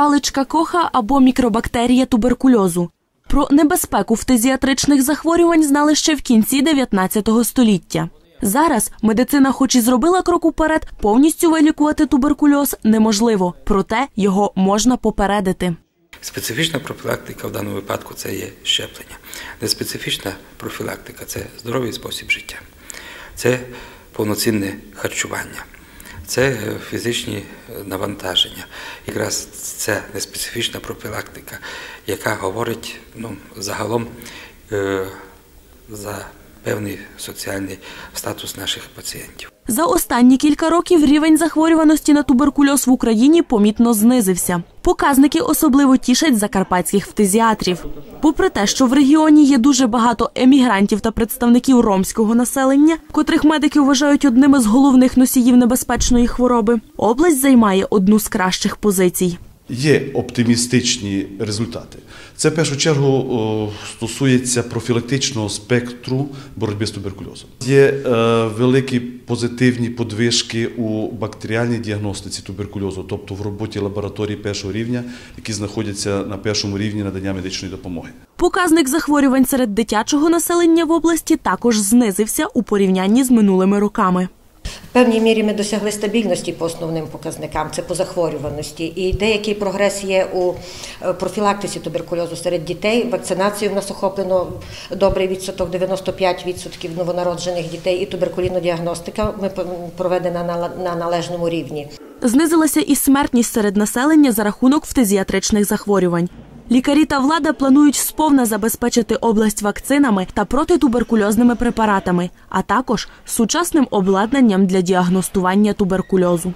паличка коха або мікробактерія туберкульозу. Про небезпеку фтизіатричних захворювань знали ще в кінці 19 століття. Зараз медицина, хоч і зробила крок уперед, повністю вилікувати туберкульоз неможливо, проте його можна попередити. Специфічна профілактика в даному випадку це є щеплення. Неспецифічна профілактика це здоровий спосіб життя, це повноцінне харчування, це фізичні навантаження. Якраз це неспецифічна профілактика, яка говорить ну, загалом е, за певний соціальний статус наших пацієнтів. За останні кілька років рівень захворюваності на туберкульоз в Україні помітно знизився. Показники особливо тішать закарпатських фтизіатрів. Попри те, що в регіоні є дуже багато емігрантів та представників ромського населення, котрих медики вважають одними з головних носіїв небезпечної хвороби, область займає одну з кращих позицій. Є оптимістичні результати. Це в першу чергу стосується профілактичного спектру боротьби з туберкульозом. Є е, великі позитивні подвижки у бактеріальній діагностиці туберкульозу, тобто в роботі лабораторій першого рівня, які знаходяться на першому рівні надання медичної допомоги. Показник захворювань серед дитячого населення в області також знизився у порівнянні з минулими роками. В певній мірі ми досягли стабільності по основним показникам, це по захворюваності. І деякий прогрес є у е, профілактиці туберкульозу серед дітей. Вакцинацією в нас охоплено добрий відсоток, 95% новонароджених дітей, і туберкулінна діагностика ми проведена на- на належному рівні. Знизилася і смертність серед населення за рахунок фтизіатричних захворювань. Лікарі та влада планують сповна забезпечити область вакцинами та протитуберкульозними препаратами, а також сучасним обладнанням для діагностування туберкульозу.